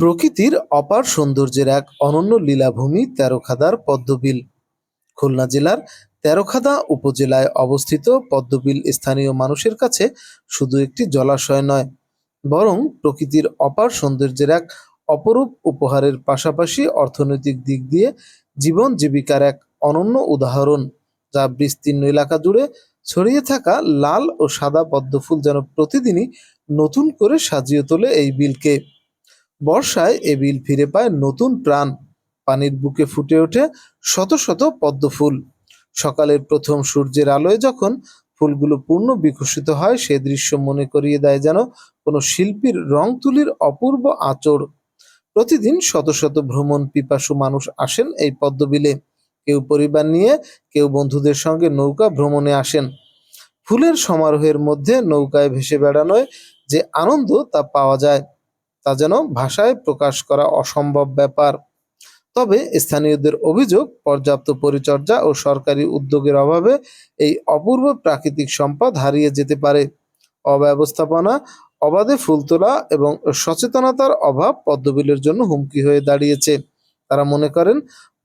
প্রকৃতির অপার সৌন্দর্যের এক অনন্য লীলাভূমি তেরোখাদার পদ্মবিল। খুলনা জেলার তেরোখাদা উপজেলায় অবস্থিত পদ্মবিল স্থানীয় মানুষের কাছে শুধু একটি জলাশয় নয়, বরং প্রকৃতির অপার সৌন্দর্যের এক অপরূপ উপহারের পাশাপাশি অর্থনৈতিক দিক দিয়ে জীবন জীবিকার এক অনন্য উদাহরণ, যা বিস্তীর্ণ এলাকা জুড়ে ছড়িয়ে থাকা লাল ও সাদা পদ্মফুল যেন প্রতিদিনই নতুন করে সাজিয়ে তোলে এই বিলকে। বর্ষায় এ বিল ফিরে পায় নতুন প্রাণ। পানির বুকে ফুটে ওঠে শত শত পদ্ম ফুল। সকালের প্রথম সূর্যের আলোয় যখন ফুলগুলো পূর্ণ বিকশিত হয়, সে দৃশ্য মনে করিয়ে দেয় যেন কোনো শিল্পীর রং তুলির অপূর্ব আচর প্রতিদিন শত শত ভ্রমণ পিপাসু মানুষ আসেন এই পদ্মবিলে কেউ পরিবার নিয়ে, কেউ বন্ধুদের সঙ্গে নৌকা ভ্রমণে আসেন। ফুলের সমারোহের মধ্যে নৌকায় ভেসে বেড়ানোয় যে আনন্দ তা পাওয়া যায়। তা যেন ভাষায় প্রকাশ করা অসম্ভব ব্যাপার। তবে স্থানীয়দের অভিযোগ, পর্যাপ্ত পরিচর্যা ও সরকারি উদ্যোগের অভাবে এই অপূর্ব প্রাকৃতিক সম্পদ হারিয়ে যেতে পারে। অব্যবস্থাপনা, অবাধে ফুল তোলা এবং সচেতনতার অভাব পদ্মবিলের জন্য হুমকি হয়ে দাঁড়িয়েছে। তারা মনে করেন,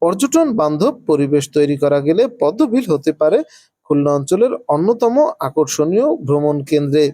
পর্যটন বান্ধব পরিবেশ তৈরি করা গেলে পদ্মবিল হতে পারে খুলনা অঞ্চলের অন্যতম আকর্ষণীয় ভ্রমণ কেন্দ্রে।